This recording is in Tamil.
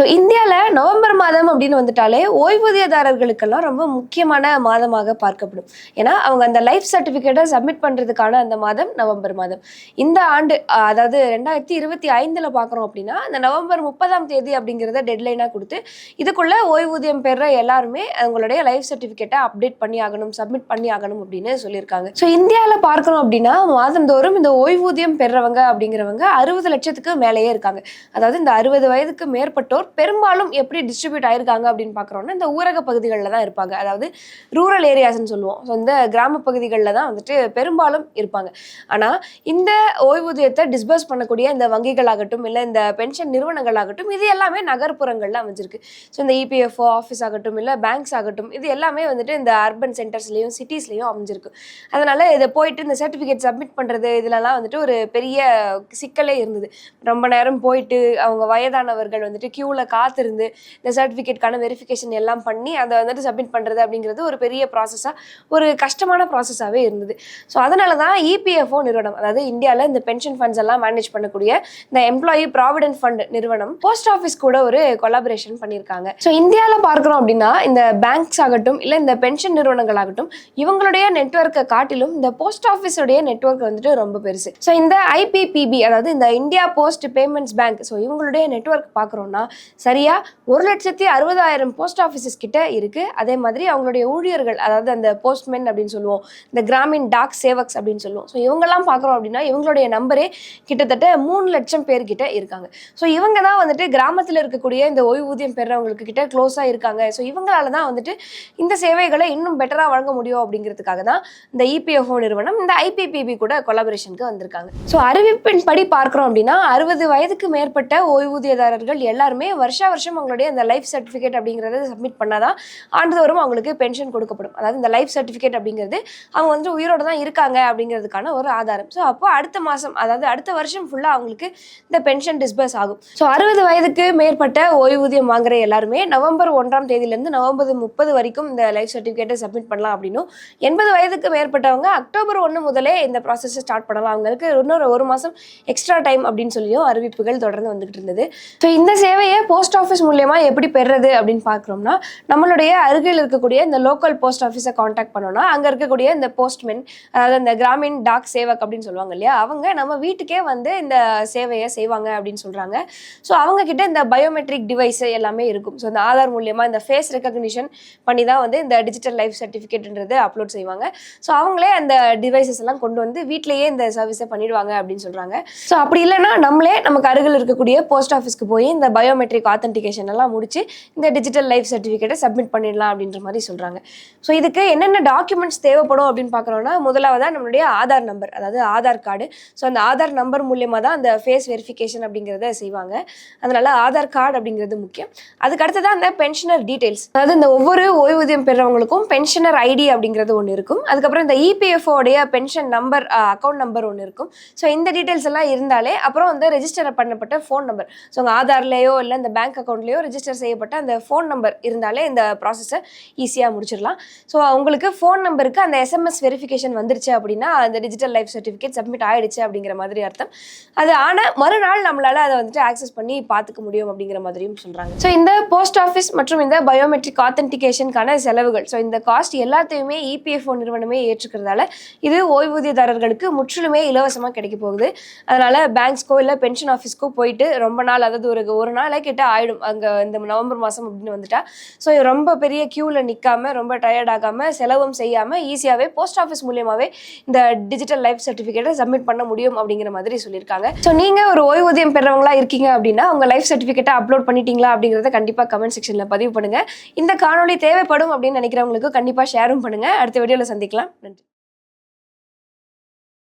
ஸோ இந்தியாவில் நவம்பர் மாதம் அப்படின்னு வந்துட்டாலே ஓய்வூதியதாரர்களுக்கெல்லாம் ரொம்ப முக்கியமான மாதமாக பார்க்கப்படும். ஏன்னா அவங்க அந்த லைஃப் சர்டிஃபிகேட்டை சப்மிட் பண்ணுறதுக்கான அந்த மாதம் நவம்பர் மாதம். இந்த ஆண்டு அதாவது ரெண்டாயிரத்தி இருபத்தி ஐந்தில் பார்க்குறோம் அப்படின்னா அந்த நவம்பர் முப்பதாம் தேதி அப்படிங்கிறத டெட்லைனாக கொடுத்து இதுக்குள்ளே ஓய்வூதியம் பெற எல்லாருமே அவங்களுடைய லைஃப் சர்டிஃபிகேட்டை அப்டேட் பண்ணி ஆகணும் சப்மிட் பண்ணி ஆகணும் அப்படின்னு சொல்லியிருக்காங்க. ஸோ இந்தியாவில் பார்க்கணும் அப்படின்னா மாதந்தோறும் இந்த ஓய்வூதியம் பெறவங்க அப்படிங்கிறவங்க அறுபது லட்சத்துக்கு மேலேயே இருக்காங்க. அதாவது இந்த அறுபது வயதுக்கு மேற்பட்டோர் பெரும்பாலும் எப்படி டிஸ்ட்ரிபியூட் ஆயிருக்காங்க அப்படின்னு பார்க்குறோன்னா இந்த ஊரக பகுதிகளில் தான் இருப்பாங்க. அதாவது ரூரல் ஏரியாஸ்ன்னு சொல்லுவோம். ஸோ இந்த கிராம பகுதிகளில் தான் வந்துட்டு பெரும்பாலும் இருப்பாங்க. ஆனால் இந்த ஓய்வூதியத்தை டிஸ்பர்ஸ் பண்ணக்கூடிய இந்த வங்கிகளாகட்டும் இல்லை இந்த பென்ஷன் நிறுவனங்களாகட்டும் இது எல்லாமே நகர்ப்புறங்களில் அமைஞ்சிருக்கு. ஸோ இந்த இபிஎஃப்ஓ ஆஃபீஸ் ஆகட்டும் இல்லை பேங்க்ஸ் ஆகட்டும் இது எல்லாமே வந்துட்டு இந்த அர்பன் சென்டர்ஸ்லேயும் சிட்டிஸ்லேயும் அமைஞ்சிருக்கு. அதனால் இதை போயிட்டு இந்த சர்டிஃபிகேட் சப்மிட் பண்ணுறது இதுலலாம் வந்துட்டு ஒரு பெரிய சிக்கலே இருந்தது. ரொம்ப நேரம் போயிட்டு அவங்க வயதானவர்கள் வந்துட்டு க்யூவில் காத்திருந்து இந்த சர்டிஃபிகேட்கான வெரிஃபிகேஷன் எல்லாம் பண்ணி அதை வந்துட்டு சப்மிட் பண்ணுறது அப்படிங்கிறது ஒரு பெரிய ப்ராசஸாக ஒரு கஷ்டமான ப்ராசஸாகவே இருந்தது. ஸோ அதனால தான் இபிஎஃப்ஓ நிறுவனம் அதாவது இந்தியாவில் இந்த பென்ஷன் ஃபண்ட்ஸ் எல்லாம் மேனேஜ் பண்ணக்கூடிய இந்த எம்ப்ளாயி ப்ராவிடென்ட் ஃபண்ட் நிறுவனம் போஸ்ட் ஆஃபீஸ் கூட ஒரு கொலாபரேஷன் பண்ணியிருக்காங்க. ஸோ இந்தியாவில் பார்க்குறோம் அப்படின்னா இந்த பேங்க்ஸ் ஆகட்டும் இல்லை இந்த பென்ஷன் நிறுவனங்கள் ஆகட்டும் இவங்களுடைய நெட்வொர்க்கை காட்டிலும் இந்த போஸ்ட் ஆஃபீஸுடைய நெட்வொர்க் வந்துட்டு ரொம்ப பெருசு. ஸோ இந்த ஐபிபிபி அதாவது இந்த India post payments bank so இவங்களுடைய நெட்வொர்க் பார்க்குறோம்னா சரியா? ஒரு லட்சத்தி அறுபதாயிரம் போஸ்ட் ஆஃபீஸஸ் கிட்ட இருக்கு. அதே மாதிரி அவங்களுடைய ஊழியர்கள் அதாவது அந்த போஸ்ட்மென் அப்படின்னு சொல்லுவோம் இந்த கிராமின் டாக் சேவக்ஸ் அப்படின்னு சொல்லுவோம். ஸோ இவங்கெல்லாம் பார்க்குறோம் அப்படின்னா இவங்களுடைய நம்பரே கிட்டத்தட்ட மூணு லட்சம் பேர் கிட்ட இருக்காங்க. ஸோ இவங்க தான் வந்துட்டு கிராமத்தில் இருக்கக்கூடிய இந்த ஓய்வூதியம் பெறவங்களுக்கு கிட்ட க்ளோஸாக இருக்காங்க. ஸோ இவங்களால தான் வந்துட்டு இந்த சேவைகளை இன்னும் பெட்டராக வழங்க முடியும் அப்படிங்கிறதுக்காக தான் இந்த இபிஎஃப்ஓ நிறுவனம் இந்த ஐபிபிபி கூட கொலாபரேஷனுக்கு வந்திருக்காங்க. ஸோ அறிவிப்பின் படி பார்க்குறோம் அப்படின்னா அறுபது வயதுக்கு மேற்பட்ட ஓய்வூதியதாரர்கள் எல்லாருமே வருஷா வருஷம் அவங்களுடைய அந்த லைஃப் சர்டிஃபிகேட் அப்படிங்கிறத சப்மிட் பண்ணாதான் ஆண்டுதோறும் அவங்களுக்கு பென்ஷன் கொடுக்கப்படும். அதாவது இந்த லைஃப் சர்டிஃபிகேட் அப்படிங்கிறது அவங்க வந்து உயிரோட தான் இருக்காங்க அப்படிங்கிறதுக்கான ஒரு ஆதாரம். ஸோ அப்போ அடுத்த மாதம் அதாவது அடுத்த வருஷம் ஃபுல்லாக அவங்களுக்கு இந்த பென்ஷன் டிஸ்பர்ஸ் ஆகும். ஸோ அறுபது வயதுக்கு மேற்பட்ட ஓய்வூதியம் வாங்குற எல்லாருமே நவம்பர் ஒன்றாம் தேதியிலேருந்து நவம்பர் முப்பது வரைக்கும் இந்த லைஃப் சர்டிஃபிகேட்டை சப்மிட் பண்ணலாம் அப்படின்னும் எண்பது வயதுக்கு மேற்பட்டவங்க அக்டோபர் ஒன்று முதலே இந்த ப்ராசஸை ஸ்டார்ட் பண்ணலாம். அவங்களுக்கு இன்னொரு ஒரு மாதம் எக்ஸ்ட்ரா டைம் அப்படின்னு சொல்லியும் அறிவிப்புகள் தொடர்ந்து வந்துகிட்டு இருந்தது. ஸோ இந்த சேவையை போஸ்ட் ஆஃபீஸ் மூலயமா எப்படி பெறுறது அப்படின்னு பார்க்குறோம்னா நம்மளுடைய அருகில் இருக்கக்கூடிய இந்த லோக்கல் போஸ்ட் ஆஃபீஸை காண்டாக்ட் பண்ணோம்னா அங்கே இருக்கக்கூடிய இந்த போஸ்ட்மென் அதாவது இந்த கிராமின் டாக் சேவக் அப்படின்னு சொல்லுவாங்க இல்லையா அவங்க நம்ம வீட்டுக்கே வந்து இந்த சேவையை செய்வாங்க அப்படின்னு சொல்கிறாங்க ஸோ அவங்க கிட்ட இந்த பயோமெட்ரிக் டிவைஸ் எல்லாமே இருக்கும். ஸோ இந்த ஆதார் மூலியமாக இந்த ஃபேஸ் ரெக்கக்னிஷன் பண்ணி தான் வந்து இந்த டிஜிட்டல் லைஃப் சர்டிஃபிகேட்ன்றது அப்லோட் செய்வாங்க. ஸோ அவங்களே அந்த டிவைசஸ் எல்லாம் கொண்டு வந்து வீட்டிலேயே இந்த சர்வீஸை பண்ணிடுவாங்க அப்படின்னு சொல்கிறாங்க ஸோ அப்படி இல்லைன்னா நம்மளே நமக்கு அருகில் இருக்கக்கூடிய போஸ்ட் ஆஃபீஸ்க்கு போய் இந்த பயோமெட்ரிக் ஆத்தென்டிகேஷன் எல்லாம் முடிச்சு இந்த டிஜிட்டல் லைஃப் சர்டிஃபிகேட்டை சப்மிட் பண்ணிடலாம் அப்படின்ற மாதிரி சொல்கிறாங்க ஸோ இதுக்கு என்னென்ன டாக்குமெண்ட்ஸ் தேவைப்படும் அப்படின்னு பார்க்குறோம்னா முதலாவதாக நம்மளுடைய ஆதார் நம்பர் அதாவது ஆதார் கார்டு. ஸோ அந்த ஆதார் நம்பர் மூலியமாக தான் அந்த ஃபேஸ் வெரிஃபிகேஷன் அப்படிங்கிறத செய்வாங்க. அதனால ஆதார் கார்டு அப்படிங்கிறது முக்கியம். அதுக்கு அடுத்ததான் அந்த பென்ஷனர் டீடைல்ஸ் அதாவது இந்த ஒவ்வொரு ஓய்வூதியம் பெறவங்களுக்கும் பென்ஷனர் ஐடி அப்படிங்கிறது ஒன்று இருக்கும். அதுக்கப்புறம் இந்த இபிஎஃப்ஓ உடைய பென்ஷன் நம்பர் அக்கௌண்ட் நம்பர் ஒன்று இருக்கும். ஸோ இந்த டீடைல்ஸ் எல்லாம் இருந்தாலே அப்புறம் வந்து ரெஜிஸ்டர் பண்ணப்பட்ட ஃபோன் நம்பர் ஸோ உங்கள் ஆதார்லேயோ இல்லை அந்த பேங்க் அக்கௌண்ட்லேயோ ரிஜிஸ்டர் செய்யப்பட்ட அந்த ஃபோன் நம்பர் இருந்தாலே இந்த ப்ராசஸை ஈஸியாக முடிச்சிடலாம். ஸோ உங்களுக்கு ஃபோன் நம்பருக்கு அந்த எஸ்எம்எஸ் வெரிஃபிகேஷன் வந்துருச்சு அப்படின்னா அந்த டிஜிட்டல் லைஃப் சர்டிஃபிகேட் சப்மிட் ஆயிடுச்சு அப்படிங்கிற மாதிரி அர்த்தம். அது ஆனால் மறுநாள் நம்மளால அதை வந்துட்டு ஆக்சஸ் பண்ணி பார்த்துக்க முடியும் அப்படிங்கிற மாதிரியும் சொல்கிறாங்க ஸோ இந்த போஸ்ட் ஆஃபீஸ் மற்றும் இந்த பயோமெட்ரிக் ஆத்தென்டிகேஷனுக்கான செலவுகள் ஸோ இந்த காஸ்ட் எல்லாத்தையுமே இபிஎஃப்ஓ நிறுவனமே ஏற்றுக்கிறதால இது ஓய்வூதியதாரர்களுக்கு முற்றிலுமே இலவசமாக கிடைக்க போகுது. அதனால் பேங்க்ஸ்க்கோ இல்லை பென்ஷன் ஆஃபீஸ்க்கோ போயிட்டு ரொம்ப நாள் அதாவது ஒரு ஒரு நாளைக்கு கிட்ட ஆயிடும். அங்கே இந்த நவம்பர் மாதம் அப்படின்னு வந்துட்டா. ஸோ ரொம்ப பெரிய க்யூவில் நிற்காம ரொம்ப டயர்ட் ஆகாம செலவும் செய்யாமல் ஈஸியாகவே போஸ்ட் ஆஃபீஸ் மூலியமாகவே இந்த டிஜிட்டல் லைஃப் சர்டிஃபிகேட்டை சப்மிட் பண்ண முடியும் அப்படிங்கிற மாதிரி சொல்லியிருக்காங்க. ஸோ நீங்கள் ஒரு ஓய்வூதியம் பெறவங்களா இருக்கீங்க அப்படின்னா உங்க லைஃப் சர்டிஃபிகேட்டை அப்லோட் பண்ணிட்டீங்களா அப்படிங்கிறத கண்டிப்பாக கமெண்ட் செக்ஷனில் பதிவு பண்ணுங்க. இந்த காணொளி தேவைப்படும் அப்படின்னு நினைக்கிறவங்களுக்கு கண்டிப்பாக ஷேரும் பண்ணுங்க. அடுத்த வீடியோவில் சந்திக்கலாம். நன்றி.